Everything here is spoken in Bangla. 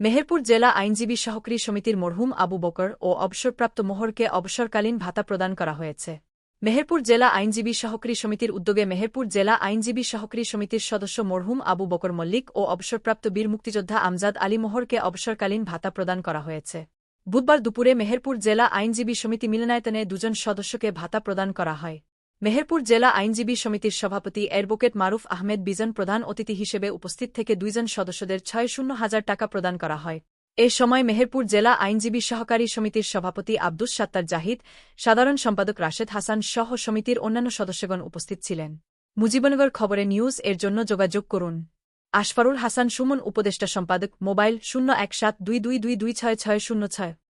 মেহেরপুর জেলা আইনজীবী সহকারী সমিতির মরহুম আবু বকর ও অবসরপ্রাপ্ত মোহরকে অবসরকালীন ভাতা প্রদান করা হয়েছে। মেহেরপুর জেলা আইনজীবী সহকারী সমিতির উদ্যোগে মেহেরপুর জেলা আইনজীবী সহকারী সমিতির সদস্য মরহুম আবু বকর মল্লিক ও অবসরপ্রাপ্ত বীর মুক্তিযোদ্ধা আমজাদ আলী মোহরকে অবসরকালীন ভাতা প্রদান করা হয়েছে। বুধবার দুপুরে মেহেরপুর জেলা আইনজীবী সমিতি মিলনায়তনে দুজন সদস্যকে ভাতা প্রদান করা হয়। মেহেরপুর জেলা আইনজীবী সমিতির সভাপতি অ্যাডভোকেট মারুফ আহমেদ বিজন প্রধান অতিথি হিসেবে উপস্থিত থেকে দুইজন সদস্যদের ছয় শূন্য হাজার টাকা প্রদান করা হয়। এ সময় মেহেরপুর জেলা আইনজীবী সহকারী সমিতির সভাপতি আব্দুস সাত্তার জাহিদ, সাধারণ সম্পাদক রাশেদ হাসান সহ সমিতির অন্যান্য সদস্যগণ উপস্থিত ছিলেন। মুজিবনগর খবরে নিউজ, এর জন্য যোগাযোগ করুন। আশফারুল হাসান সুমন, উপদেষ্টা সম্পাদক, মোবাইল শূন্য এক সাত দুই দুই দুই দুই ছয় ছয় শূন্য ছয়।